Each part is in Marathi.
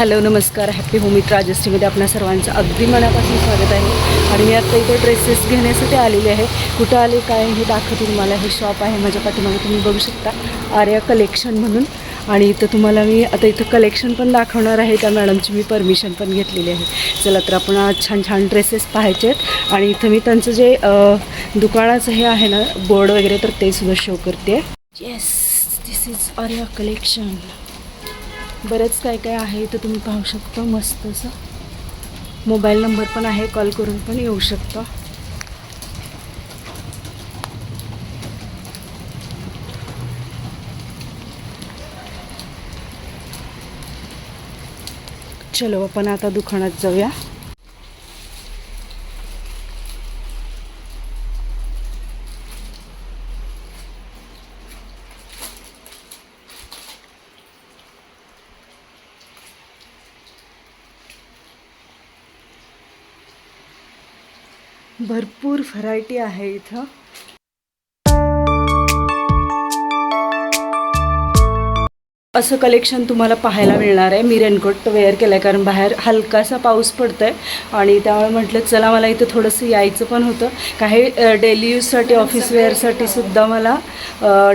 हॅलो नमस्कार. हॅपी होमित राजश्रीमध्ये आपल्या सर्वांचं अगदी मनापासून स्वागत आहे. आणि मी आत्ता इथे ड्रेसेस घेण्यासाठी आलेले आहे. कुठं आले काय हे दाखवते तुम्हाला. हे शॉप आहे माझ्या पाठीमागे तुम्ही बघू शकता. आर्या कलेक्शन म्हणून. आणि इथं तुम्हाला मी आता इथं कलेक्शन पण दाखवणार आहे. त्या मॅडमची मी परमिशन पण घेतलेली आहे. चला तर आपण आज छान छान ड्रेसेस पाहायचे आहेत. आणि इथं मी त्यांचं जे दुकानाचं हे आहे ना बोर्ड वगैरे तर ते सुद्धा शो करते. Yes this is Arya collection बरंच काय काय आहे तर तुम्ही पाहू शकता मस्त असं. मोबाईल नंबर पण आहे कॉल करून पण येऊ शकता. चलो आपण आता दुकानात जाऊया. भरपूर व्हरायटी आहे इथं. असं कलेक्शन तुम्हाला पाहायला मिळणार आहे. मी रेनकोट वेअर केलं आहे कारण बाहेर हलकासा पाऊस पडतो आहे आणि त्यामुळे म्हटलं चला मला इथं थोडंसं यायचं पण होतं. काही डेली यूजसाठी ऑफिस वेअरसाठी सुद्धा मला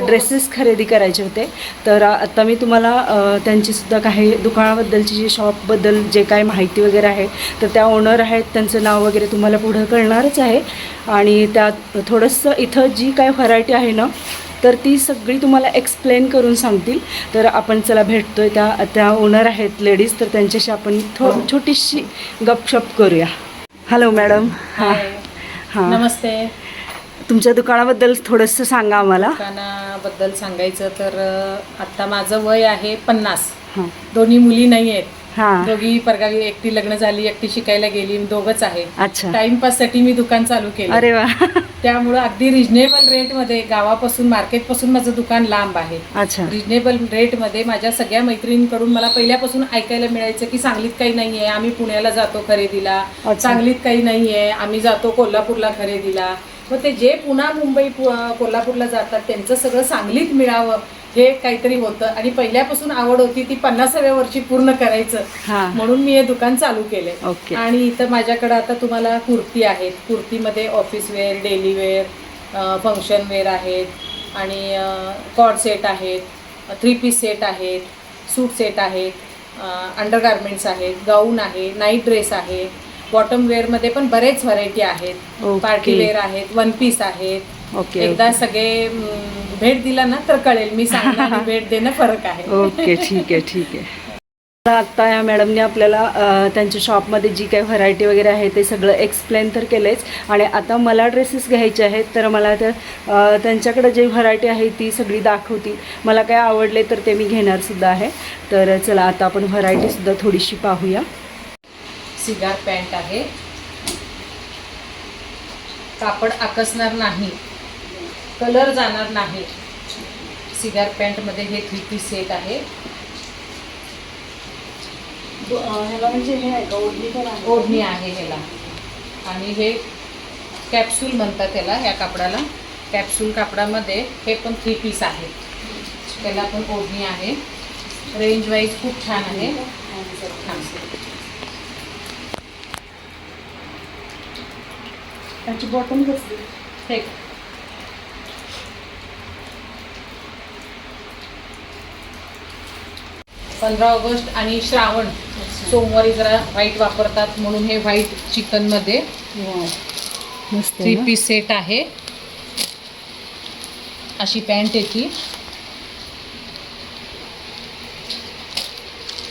ड्रेसेस खरेदी करायचे होते. तर आता मी तुम्हाला त्यांचीसुद्धा काही दुकानाबद्दलची जी शॉपबद्दल जे काय माहिती वगैरे आहे तर त्या ओनर आहेत त्यांचं नाव वगैरे तुम्हाला पुढं कळणारच आहे. आणि त्यात थोडंसं इथं जी काय व्हरायटी आहे ना तर ती सगळी तुम्हाला एक्सप्लेन करून सांगतील. तर आपण चला भेटतोय त्या त्या ओनर आहेत लेडीज तर त्यांच्याशी आपण थो छोटीशी गपशप करूया. हॅलो मॅडम हां. हाय. हां. नमस्ते. तुमच्या दुकानाबद्दल थोडंसं सांगा आम्हाला. दुकानाबद्दल सांगायचं तर अ, आता माझं वय आहे पन्नास. हां. दोन्ही मुली नाही आहेत. हां दोघी परगावी एकटी लग्न झाली एकटी शिकायला गेली दोघच आहे. टाइमपाससाठी मी दुकान चालू केलं. अरे वा. त्यामुळं अगदी रिजनेबल रेटमध्ये गावापासून मार्केटपासून माझं दुकान लांब आहे. अच्छा. रिजनेबल रेटमध्ये माझ्या सगळ्या मैत्रिणींकडून मला पहिल्यापासून ऐकायला मिळायचं की सांगलीत काही नाहीये आम्ही पुण्याला जातो खरेदीला. सांगलीत काही नाहीये आम्ही जातो कोल्हापूरला खरेदीला. मग ते जे पुन्हा मुंबई कोल्हापूरला जातात त्यांचं सगळं सांगलीत मिळावं हे काहीतरी होतं. आणि पहिल्यापासून आवड होती ती पन्नासाव्या वर्षी पूर्ण करायचं. हां. म्हणून मी हे दुकान चालू केले ओके. आणि इथं माझ्याकडे आता तुम्हाला कुर्ती आहेत. कुर्तीमध्ये office wear daily wear function wear आहेत. आणि कॉड सेट आहेत थ्री पीस सेट आहेत सूट सेट आहेत अंडर गार्मेंट्स आहेत गाऊन आहे नाईट ड्रेस आहे. बॉटम वेअरमध्ये पण बरेच व्हरायटी आहेत. ओके. पार्टी वेअर आहेत वन पीस आहेत. ओके एकदा सगळे भेट दिला ना तर कळेल. मी सांगणं आणि भेट देणं फरक आहे. ओके ठीक आहे ठीक आहे. आत्ता या मॅडमने आपल्याला त्यांच्या शॉपमध्ये जी काही व्हरायटी वगैरे आहे ते सगळं एक्सप्लेन तर केलंच. आणि आता मला ड्रेसेस घ्यायचे आहेत तर मला तर त्यांच्याकडे जी व्हरायटी आहे ती सगळी दाखवतील. मला काय आवडले तर ते मी घेणार सुद्धा आहे. तर चला आता आपण व्हरायटीसुद्धा थोडीशी पाहूया. सिगार पॅन्ट आहे. कापड आकसणार नाही. कलर जाणार नाही. सिगार पॅन्टमध्ये हे थ्री पीस सेट आहे. ह्याला म्हणजे हे आहे का? ओढणी आहे. ओढणी आहे ह्याला. आणि हे कॅप्सूल म्हणतात त्याला ह्या कापडाला. कॅप्सूल कापडामध्ये हे पण थ्री पीस आहे. त्याला पण ओढणी आहे. रेंज वाईज खूप छान आहे. त्याची बॉटम कसली? हे पंधरा ऑगस्ट आणि श्रावण सोमवारी जरा व्हाईट वापरतात म्हणून हे व्हाईट चिकनमध्ये. थ्री? पीस सेट आहे. अशी पॅन्ट येते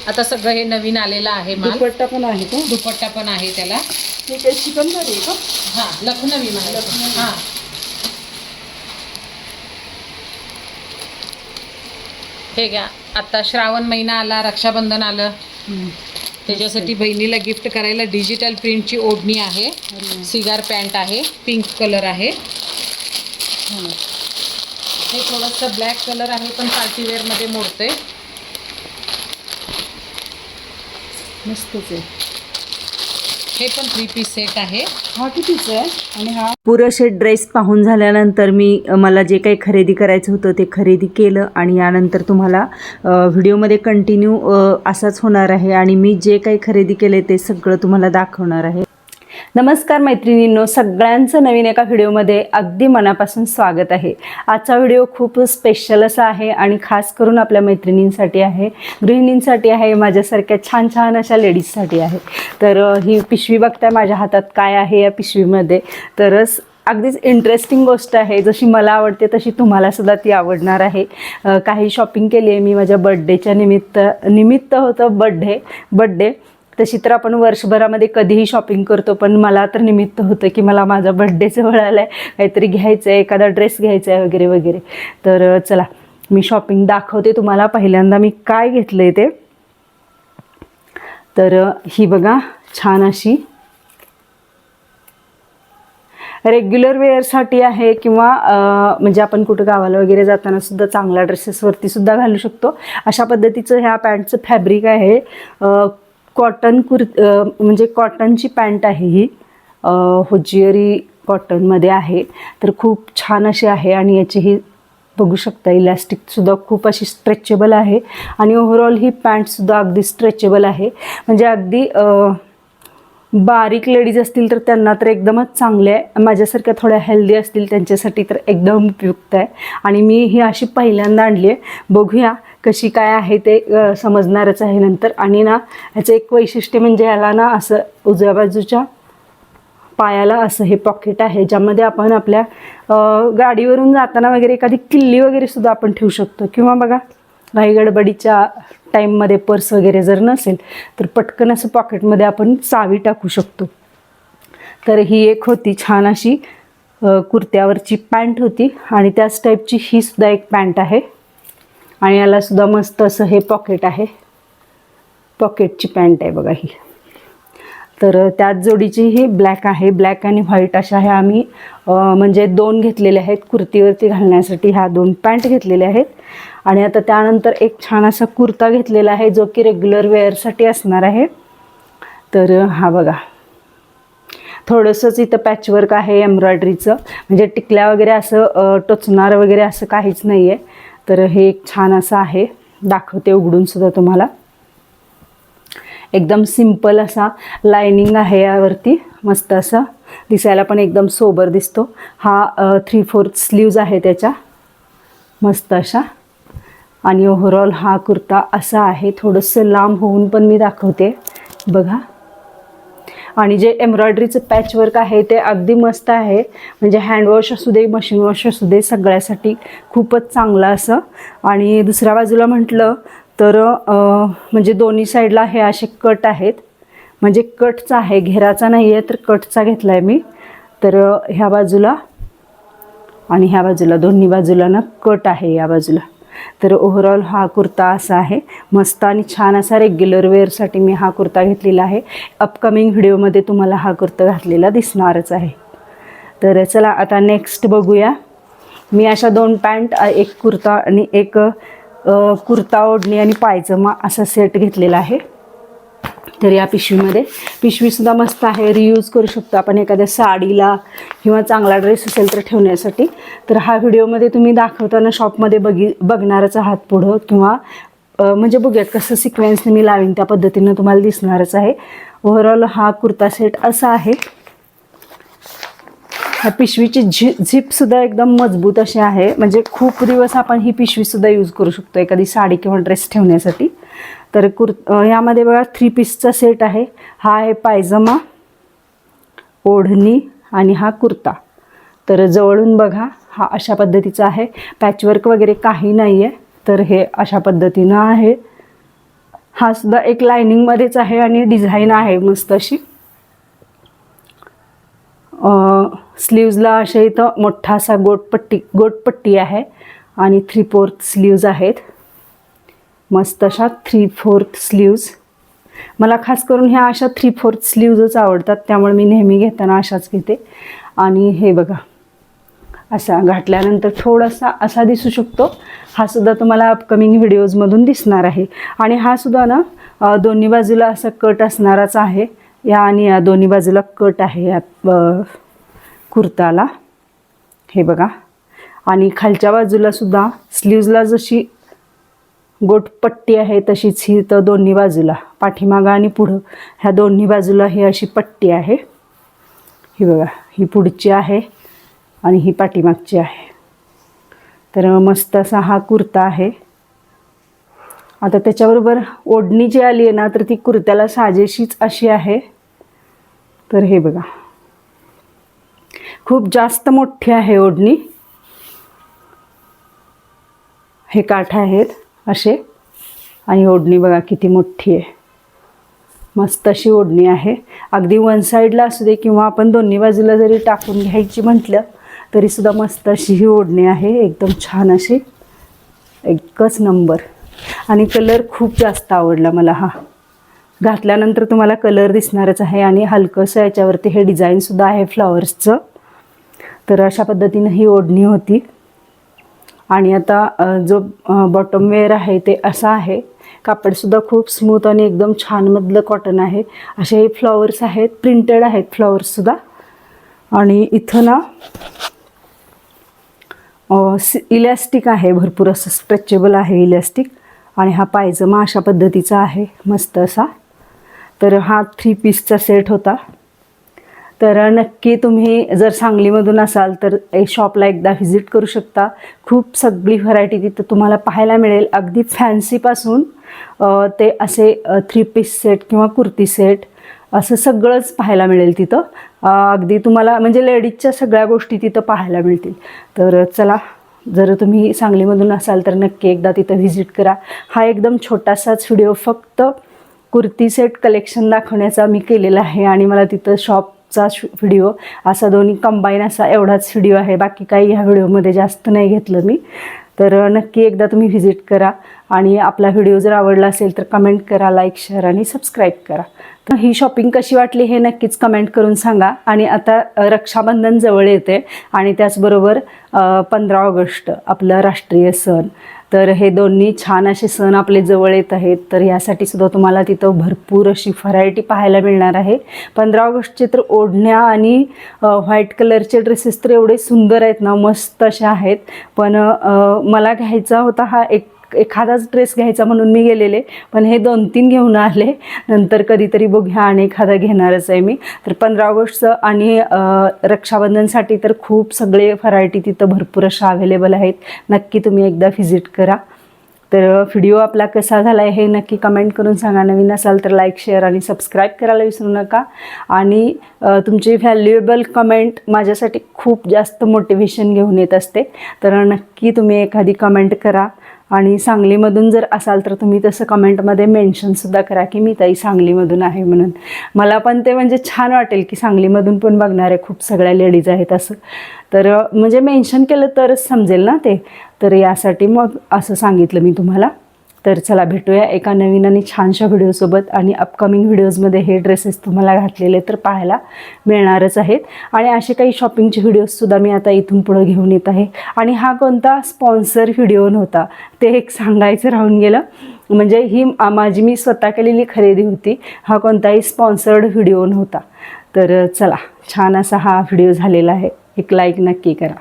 आता सगळं हे नवीन आलेलं आहे माल. दुपट्टा पण आहे का? दुपट्टा पण आहे त्याला. हे आहे का? हा लखनवी. हा. हे घ्या. आता श्रावण महिना आला रक्षाबंधन आलं. त्याच्यासाठी बहिणीला गिफ्ट करायला डिजिटल प्रिंटची ओढणी आहे. सिगार पॅन्ट आहे. पिंक कलर आहे. हे. थोडंसं ब्लॅक कलर आहे पण पार्टीवेअरमध्ये मोडते मस्तच आहे. हे पण थ्री पीस सेट आहे. हा कितीच आहे आणि हा? पुरेसे ड्रेस पाहून झाल्यानंतर मी मला जे काही खरेदी करायचं होतं ते खरेदी केलं आणि यानंतर तुम्हाला व्हिडिओमध्ये कंटिन्यू असाच होणार आहे आणि मी जे काही खरेदी केले ते सगळं तुम्हाला दाखवणार आहे. नमस्कार मैत्रिणींनो सगळ्यांचं नवीन एका व्हिडिओमध्ये अगदी मनापासून स्वागत आहे. आजचा व्हिडिओ खूप स्पेशल असा आहे आणि खास करून आपल्या मैत्रिणींसाठी आहे गृहिणींसाठी आहे माझ्यासारख्या छान छान अशा लेडीजसाठी आहे. तर ही पिशवी बघताय माझ्या हातात काय आहे या पिशवीमध्ये. तरच अगदीच इंटरेस्टिंग गोष्ट आहे. जशी मला आवडते तशी तुम्हाला सुद्धा ती आवडणार आहे. काही शॉपिंग केली आहे मी माझ्या बड्डेच्या निमित्त निमित्त होतं बड्डे बड्डे तशी तर आपण वर्षभरामध्ये कधीही शॉपिंग करतो पण मला तर निमित्त होतं की मला माझा बड्डे जवळ आला आहे काहीतरी घ्यायचं आहे एखादा ड्रेस घ्यायचा आहे वगैरे वगैरे. तर चला मी शॉपिंग दाखवते तुम्हाला. पहिल्यांदा मी काय घेतलं आहे ते? तर ही बघा छान अशी. रेग्युलर वेअरसाठी आहे किंवा म्हणजे आपण कुठं गावाला वगैरे जाताना सुद्धा चांगल्या ड्रेसेसवरती सुद्धा घालू शकतो. अशा पद्धतीचं ह्या पॅन्टचं फॅब्रिक आहे. कॉटन कुर म्हणजे कॉटनची पॅन्ट आहे ही. अ, होजियरी कॉटनमध्ये आहे. तर खूप छान अशी आहे आणि याची ही बघू शकता इलॅस्टिकसुद्धा खूप अशी स्ट्रेचेबल आहे. आणि ओव्हरऑल ही पॅन्टसुद्धा अगदी स्ट्रेचेबल आहे. म्हणजे अगदी बारीक लेडीज असतील तर त्यांना तर एकदमच चांगले आहे. माझ्यासारख्या थोड्या हेल्दी असतील त्यांच्यासाठी तर एकदम उपयुक्त आहे. आणि मी ही अशी पहिल्यांदा आणली आहे. बघूया कशी काय आहे ते समजणारच आहे नंतर. आणि ना ह्याचं एक वैशिष्ट्य म्हणजे याला ना असं उजव्या बाजूच्या पायाला असं हे पॉकेट आहे ज्यामध्ये आपण आपल्या गाडीवरून जाताना वगैरे एखादी किल्ली वगैरे सुद्धा आपण ठेवू शकतो. किंवा बघा घाई गडबडीच्या टाईममध्ये पर्स वगैरे जर नसेल तर पटकन असं पॉकेटमध्ये आपण चावी टाकू शकतो. तर ही एक होती छान अशी कुर्त्यावरची पॅन्ट होती. आणि त्याच टाईपची ही सुद्धा एक पॅन्ट आहे. आणि याला सुद्धा मस्त असं हे पॉकेट आहे. पॉकेटची पॅन्ट आहे बघा ही. तर त्याच जोडीची ही ब्लॅक आहे. ब्लॅक आणि व्हाईट अशा ह्या आम्ही म्हणजे दोन घेतलेल्या आहेत. कुर्तीवरती घालण्यासाठी ह्या दोन पॅन्ट घेतलेल्या आहेत. आणि आता त्यानंतर एक छान असा कुर्ता घेतलेला आहे जो की रेग्युलर वेअरसाठी असणार आहे. तर हा बघा. थोडंसंच इथं पॅचवर्क आहे एम्ब्रॉयडरीचं म्हणजे टिकल्या वगैरे असं टोचणार वगैरे असं काहीच नाही आहे तर हे एक छान असं आहे. दाखवते उघडून सुद्धा तुम्हाला. एकदम सिंपल असा लायनिंग आहे यावरती. मस्त असा दिसायला पण एकदम सोबर दिसतो. हा थ्री फोर्थ स्लीव्ज आहे त्याच्या. मस्त अशा. आणि ओव्हरऑल हा कुर्ता असा आहे. थोडंसं लांब होऊन पण मी दाखवते. बघा. आणि जे एम्ब्रॉयडरीचं पॅचवर्क आहे ते अगदी मस्त आहे. म्हणजे हँडवॉश असू दे मशीन वॉश असू दे सगळ्यासाठी खूपच चांगलं असं. आणि दुसऱ्या बाजूला म्हटलं तर म्हणजे दोन्ही साईडला हे असे कट आहेत. म्हणजे कटचा आहे घेराचा नाही आहे तर कटचा घेतला आहे मी. तर ह्या बाजूला आणि ह्या बाजूला दोन्ही बाजूला ना कट आहे या बाजूला. तर ओव्हरऑल हा कुर्ता असा आहे. मस्त आणि छान असा रेग्युलर वेअरसाठी मी हा कुर्ता घेतलेला आहे. अपकमिंग व्हिडिओमध्ये तुम्हाला हा कुर्ता घातलेला दिसणारच आहे. तर चला आता नेक्स्ट बघूया. मी अशा दोन पॅन्ट एक कुर्ता आणि एक कुर्ता ओढणी आणि पायजमा असा सेट घेतलेला आहे. तर या पिशवीमध्ये. पिशवीसुद्धा मस्त आहे. रियूज करू शकतो आपण एखाद्या साडीला किंवा चांगला ड्रेस असेल तर ठेवण्यासाठी. तर हा व्हिडिओमध्ये तुम्ही दाखवताना शॉपमध्ये बघी बघणारच आहात पुढं किंवा म्हणजे बघूयात कसं सिक्वेन्सने मी लावीन त्या पद्धतीनं तुम्हाला दिसणारच आहे. ओव्हरऑल हा कुर्ता सेट असा आहे. ह्या पिशवीची झि झिपसुद्धा एकदम मजबूत अशी आहे. म्हणजे खूप दिवस आपण ही पिशवीसुद्धा यूज करू शकतो एखादी साडी किंवा ड्रेस ठेवण्यासाठी. तर कुर यामध्ये बघा थ्री पीसचा सेट आहे. हा आहे पायजमा ओढणी आणि हा कुर्ता. तर जवळून बघा हा अशा पद्धतीचा आहे. पॅचवर्क वगैरे काही नाही आहे तर हे अशा पद्धतीनं आहे. हा सुद्धा एक लायनिंगमध्येच आहे आणि डिझाईन आहे मस्त अशी. स्लीव्जला असे इथं मोठा असा गोटपट्टी गोटपट्टी आहे आणि थ्री फोर्थ स्लीव्ज आहेत. मस्त अशा थ्री फोर्थ स्लीव्ज मला खास करून ह्या अशा थ्री फोर्थ स्लीव्जच आवडतात त्यामुळे मी नेहमी घेताना अशाच घेते. आणि हे बघा असा घातल्यानंतर थोडासा असा दिसू शकतो. हा सुद्धा तुम्हाला अपकमिंग व्हिडिओजमधून दिसणार आहे. आणि हा सुद्धा ना दोन्ही बाजूला असा कट असणाराच आहे. या आणि या दोन्ही बाजूला कट आहे या कुर्ताला. हे बघा. आणि खालच्या बाजूला सुद्धा स्लीव्जला जशी गोटपट्टी आहे तशीच ही तर दोन्ही बाजूला पाठीमागं आणि पुढं. ह्या दोन्ही बाजूला ही अशी पट्टी आहे. ही बघा ही पुढची आहे आणि ही पाठीमागची आहे. तर मस्त असा हा कुर्ता आहे. आता त्याच्याबरोबर ओढणी जी आली आहे ना तर ती कुर्त्याला साजेशीच अशी आहे. तर हे बघा. खूप जास्त मोठी आहे ओढणी. हे काठ आहेत. असे. आणि ओढणी बघा किती मोठी आहे. मस्त अशी ओढणी आहे. अगदी वन साईडला असू दे किंवा आपण दोन्ही बाजूला जरी टाकून घ्यायची म्हटलं तरीसुद्धा मस्त अशी ही ओढणी आहे. एकदम छान अशी. एकच नंबर. आणि कलर खूप जास्त आवडला मला हा. घातल्यानंतर तुम्हाला कलर दिसणारच आहे आणि हलकंसं याच्यावरती हे डिझाईनसुद्धा आहे फ्लॉवर्सचं तर अशा पद्धतीनं ही ओढणी होती. आणि आता जो बॉटम वेअर आहे ते असा आहे. कापडसुद्धा खूप स्मूथ आणि एकदम छानमधलं कॉटन आहे. असे हे फ्लॉवर्स आहेत प्रिंटेड आहेत फ्लॉवर्ससुद्धा आणि इथं ना इलॅस्टिक आहे भरपूर असं स्ट्रेचेबल आहे इलॅस्टिक आणि हा पायजमा अशा पद्धतीचा आहे मस्त असा. तर हा थ्री पीसचा सेट होता. तर नक्की तुम्ही जर सांगलीमधून असाल तर शॉपला एकदा व्हिजिट करू शकता. खूप सगळी व्हरायटी तिथं तुम्हाला पाहायला मिळेल. अगदी फॅन्सीपासून ते असे थ्री पीस सेट किंवा कुर्ती सेट असं सगळंच पाहायला मिळेल तिथं. अगदी तुम्हाला म्हणजे लेडीजच्या सगळ्या गोष्टी तिथं पाहायला मिळतील. तर चला जर तुम्ही सांगलीमधून असाल तर नक्की एकदा तिथं व्हिजिट करा. हा एकदम छोटासाच व्हिडिओ फक्त कुर्ती सेट कलेक्शन दाखवण्याचा मी केलेला आहे आणि मला तिथं शॉप चा व्हिडिओ असा दोन्ही कंबाईन असा एवढाच व्हिडिओ आहे. बाकी काही ह्या व्हिडिओमध्ये जास्त नाही घेतलं मी. तर नक्की एकदा तुम्ही व्हिजिट करा. आणि आपला व्हिडिओ जर आवडला असेल तर कमेंट करा लाईक शेअर आणि सबस्क्राईब करा. तर ही शॉपिंग कशी वाटली हे नक्कीच कमेंट करून सांगा. आणि आता रक्षाबंधन जवळ येते. आणि त्याचबरोबर पंधरा ऑगस्ट आपलं राष्ट्रीय सण. तर हे दोन्ही छान असे सण आपले जवळ येत आहेत. तर यासाठी सुद्धा तुम्हाला तिथं भरपूर अशी व्हरायटी पाहायला मिळणार आहे. पंधरा ऑगस्टचे तर ओढण्या आणि व्हाईट कलरचे ड्रेसेस तर एवढे सुंदर आहेत ना मस्त असे आहेत. पण मला घ्यायचा होता हा एक एखादाच ड्रेस घ्यायचा म्हणून मी गेलेले पण हे दोन तीन घेऊन आले. नंतर कधीतरी बघूया आणि एखादा घेणारच आहे मी. तर पंधरा ऑगस्टचं आणि रक्षाबंधनसाठी तर खूप सगळे व्हरायटी तिथं भरपूर अशा अवेलेबल आहेत. नक्की तुम्ही एकदा व्हिजिट करा. तर व्हिडिओ आपला कसा झाला आहे हे नक्की कमेंट करून सांगा. नवीन असाल तर लाईक शेअर आणि सबस्क्राईब करायला विसरू नका. आणि तुमची व्हॅल्युएबल कमेंट माझ्यासाठी खूप जास्त मोटिवेशन घेऊन येत असते. तर नक्की तुम्ही एखादी कमेंट करा. आणि सांगलीमधून जर असाल तर तुम्ही तसं कमेंटमध्ये मेन्शनसुद्धा करा की मी ताई सांगलीमधून आहे म्हणून. मला पण ते म्हणजे छान वाटेल की सांगलीमधून पण बघणारे खूप सगळ्या लेडीज आहेत असं. तर म्हणजे मेन्शन केलं तरच समजेल ना ते. तर यासाठी मग असं सांगितलं मी तुम्हाला. तर चला भेटूया एका नवीन आणि छानशा व्हिडिओसोबत आणि अपकमिंग व्हिडिओजमध्ये हे ड्रेसेस तुम्हाला घातलेले तर पाहायला मिळणारच आहेत. आणि असे काही शॉपिंगचे व्हिडिओजसुद्धा मी आता इथून पुढं घेऊन येत आहे. आणि हा कोणता स्पॉन्सर व्हिडिओ नव्हता ते एक सांगायचं राहून गेलं. म्हणजे ही माझी मी स्वतः केलेली खरेदी होती. हा कोणताही स्पॉन्सर्ड व्हिडिओ नव्हता. तर चला छान असा हा व्हिडिओ झालेला आहे. एक लाईक नक्की करा.